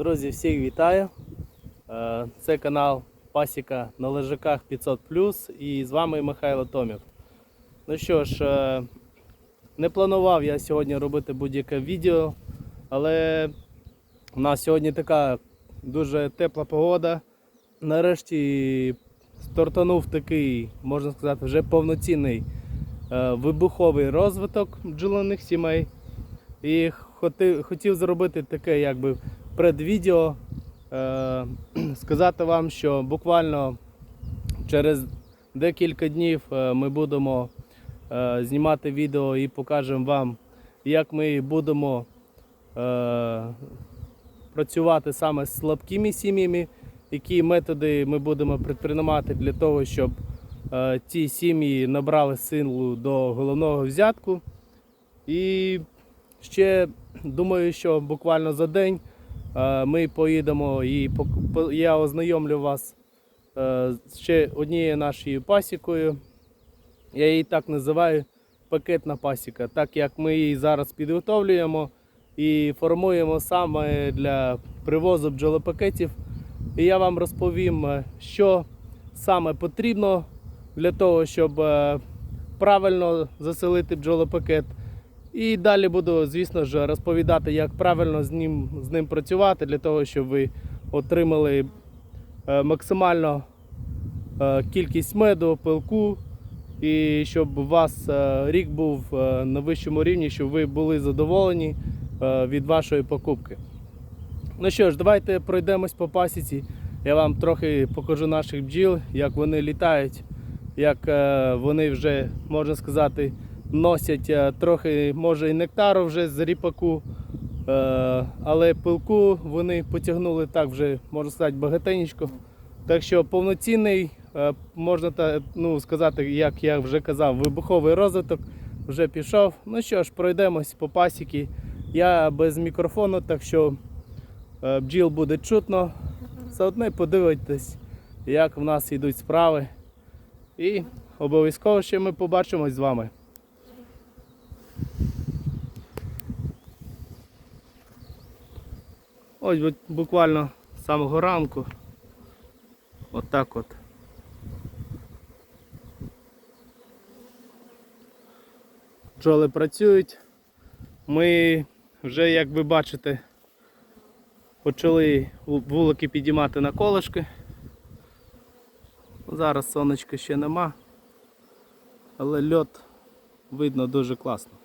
Друзі, всіх вітаю. Е, Це канал Пасіка на лежаках 500 і з вами Михайло Томів. Ну що ж, е, не планував я сьогодні робити будь-яке відео, але у нас сьогодні така дуже тепла погода. Нарешті стартанув такий, можна сказати, вже повноцінний е, вибуховий розвиток бджолиних сімей. І хотів зробити таке якби предвідео, е, сказати вам, що буквально через декілька днів е, ми будемо е, знімати відео і покажемо вам, як ми будемо е, працювати саме з слабкими сім'ями, які методи ми будемо предприймати для того, щоб е, ці сім'ї набрали силу до головного взятку. І ще думаю, що буквально за день ми поїдемо і я ознайомлю вас е, з ще однією нашою пасікою. Я її так називаю пакетна пасіка, так як ми її зараз підготовлюємо і формуємо саме для привозу бджолопакетів. І я вам розповім, е, що саме потрібно для того, щоб е, правильно заселити бджолопакет. І далі буду, звісно ж, розповідати, як правильно з ним, з ним працювати, для того, щоб ви отримали е, максимально е, кількість меду, пилку, і щоб у вас е, рік був на вищому рівні, щоб ви були задоволені від вашої покупки. Ну що ж, давайте пройдемось по пасіці. Я вам трохи покажу наших бджіл, як вони літають, як вони вже, можна сказати, носять е, трохи, може, і нектару вже з ріпаку, е, але пилку вони потягнули так вже, можна сказати, багатенечко. Так що повноцінний, е, можна ну, сказати, як я вже казав, вибуховий розвиток вже пішов. Ну що ж, пройдемось по пасіки. Я без мікрофону, так що бджіл буде чутно. Заодно подивитесь, як в нас йдуть справи. І обов'язково ще ми побачимось з вами. Ось буквально з самого ранку. Отак от. Бджоли працюють. Ми вже, як ви бачите, почали вулики підіймати на колишки. Зараз сонечка ще нема, але льот видно дуже класно.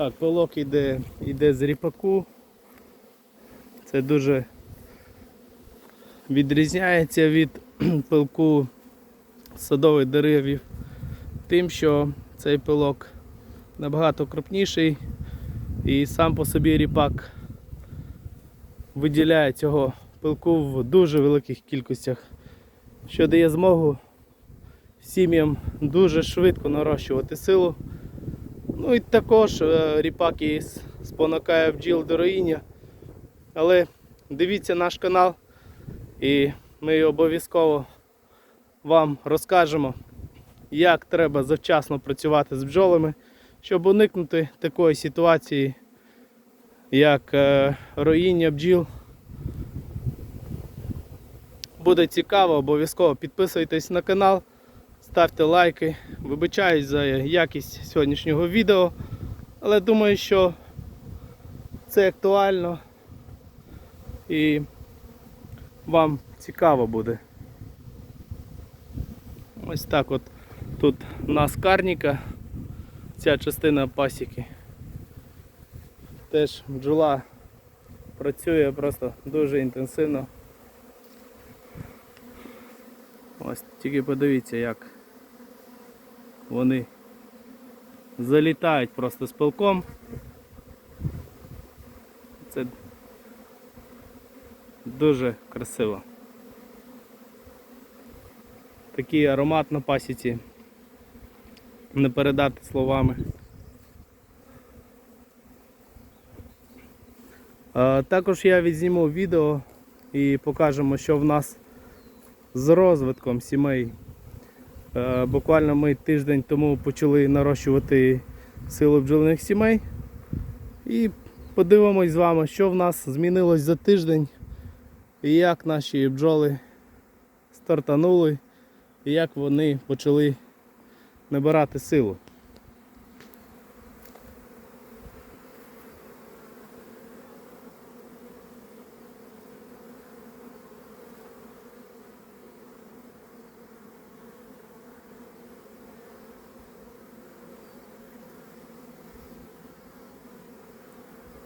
Так, пилок іде, іде з ріпаку. Це дуже відрізняється від пилку садових деревів тим, що цей пилок набагато крупніший і сам по собі ріпак виділяє цього пилку в дуже великих кількостях, що дає змогу сім'ям дуже швидко нарощувати силу. Ну і також е, ріпак і спонукає бджіл до роїння. Але дивіться наш канал і ми обов'язково вам розкажемо, як треба завчасно працювати з бджолами, щоб уникнути такої ситуації, як е, роїння бджіл. Буде цікаво, обов'язково підписуйтесь на канал, ставте лайки. Вибачаюсь за якість сьогоднішнього відео, але думаю, що це актуально і вам цікаво буде. Ось так от тут у нас карніка, ця частина пасіки. Теж бджола працює просто дуже інтенсивно. Ось тільки подивіться, як вони залітають просто з пилком. Це дуже красиво. такий аромат на пасіці. Не передати словами. Також я відзніму відео і покажемо, що в нас з розвитком сімей. Е, Буквально ми тиждень тому почали нарощувати силу бджолиних сімей. І подивимось з вами, що в нас змінилось за тиждень, і як наші бджоли стартанули, і як вони почали набирати силу.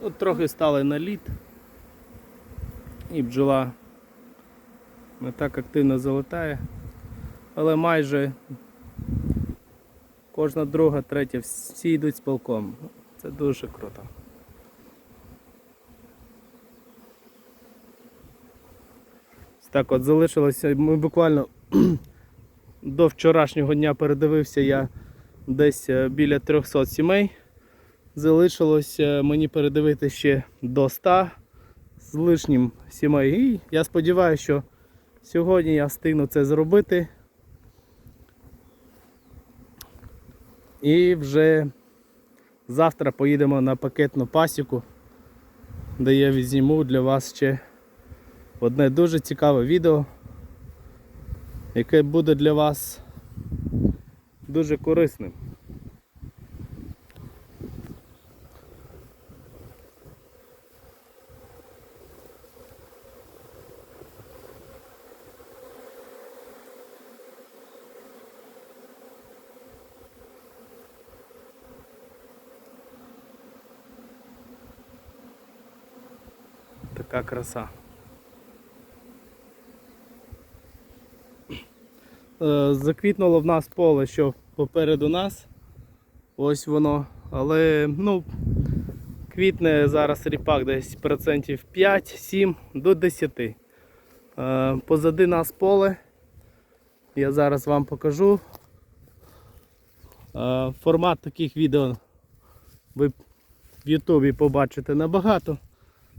От трохи стали на лід. І бджола не так активно залетає, але майже кожна друга, третя, всі йдуть з полком. Це дуже круто. Так от залишилося, ми буквально до вчорашнього дня передивився я десь е, біля 300 сімей. Залишилось е, мені передивити ще до 100 з лишнім сімей. І я сподіваюся, що сьогодні я встигну це зробити. І вже завтра поїдемо на пакетну пасіку, де я візьму для вас ще одне дуже цікаве відео, яке буде для вас дуже корисним. Така краса. Е, Заквітнуло в нас поле, що попереду нас. Ось воно. Але ну, квітне зараз ріпак десь процентів 5-7 до 10. Е, Позади нас поле. Я зараз вам покажу. Е, Формат таких відео ви в Ютубі побачите набагато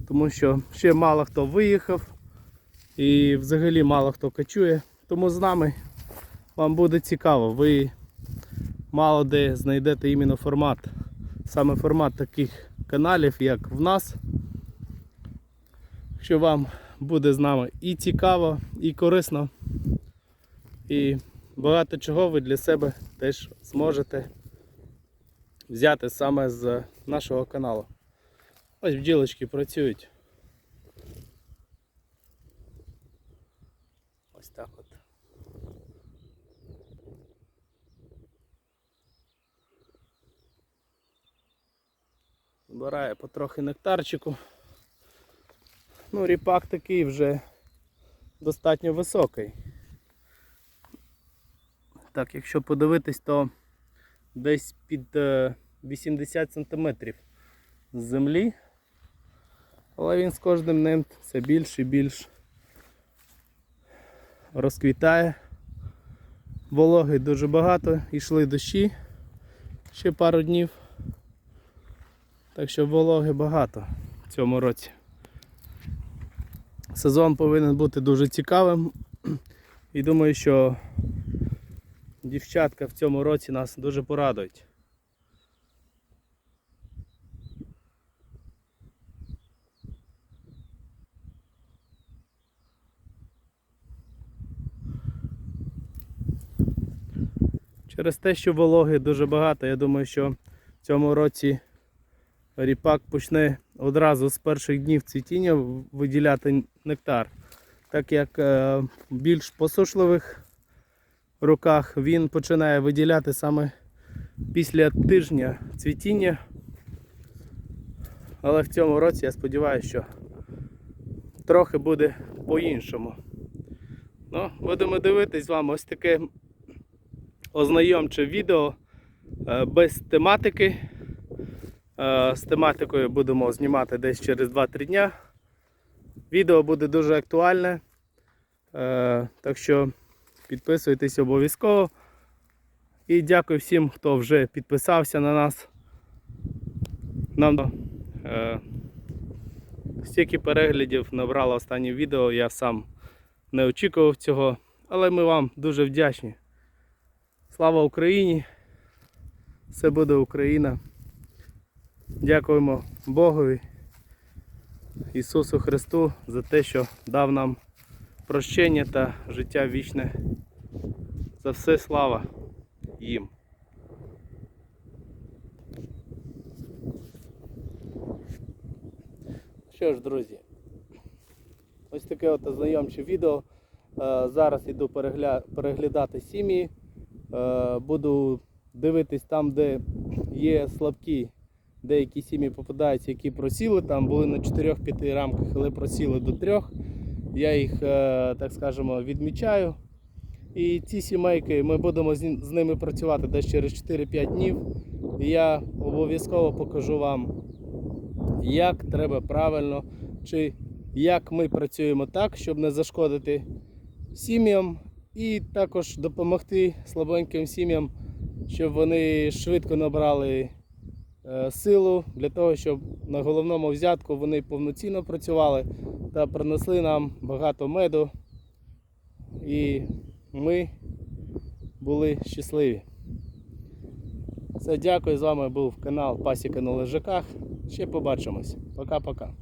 тому що ще мало хто виїхав і взагалі мало хто качує. Тому з нами вам буде цікаво. Ви мало де знайдете іменно формат, саме формат таких каналів, як в нас. Що вам буде з нами і цікаво, і корисно, і багато чого ви для себе теж зможете взяти саме з нашого каналу. Ось бджілочки працюють. Ось так от. Збирає потрохи нектарчику. Ну, ріпак такий вже достатньо високий. Так, якщо подивитись, то десь під е, 80 см з землі. Але він з кожним днем все більше і більш розквітає. Вологи дуже багато, йшли дощі ще пару днів. Так що вологи багато в цьому році. Сезон повинен бути дуже цікавим. І думаю, що дівчатка в цьому році нас дуже порадують. Через те, що вологи дуже багато, я думаю, що в цьому році ріпак почне одразу з перших днів цвітіння виділяти нектар. Так як е, в більш посушливих роках він починає виділяти саме після тижня цвітіння. Але в цьому році я сподіваюся, що трохи буде по-іншому. Ну, будемо дивитись з вами ось таке ознайомче відео е, без тематики. Е, З тематикою будемо знімати десь через 2-3 дня. Відео буде дуже актуальне. Е, Так що Підписуйтесь обов'язково. І дякую всім, хто вже підписався на нас. Нам стільки переглядів набрало останнє відео, я сам не очікував цього, але ми вам дуже вдячні. Слава Україні! Все буде Україна. Дякуємо Богові, Ісусу Христу за те, що дав нам прощення та життя вічне. За все слава їм. Що ж, друзі, ось таке от ознайомче відео. Е, Зараз перегля... переглядати сім'ї. Е, Буду дивитись там, де є слабкі. Деякі сім'ї попадаються, які просіли. Там були на 4-5 рамках, але просіли до 3. Я їх, е, так скажемо, відмічаю. І ці сімейки ми будемо з ними працювати десь через 4-5 днів. І я обов'язково покажу вам, як треба правильно, чи як ми працюємо так, щоб не зашкодити сім'ям, і також допомогти слабеньким сім'ям, щоб вони швидко набрали е, силу для того, щоб на головному взятку вони повноцінно працювали та принесли нам багато меду. І ми були щасливі. Все, дякую. З вами був канал Пасіка на лежаках. Ще побачимось. Пока-пока.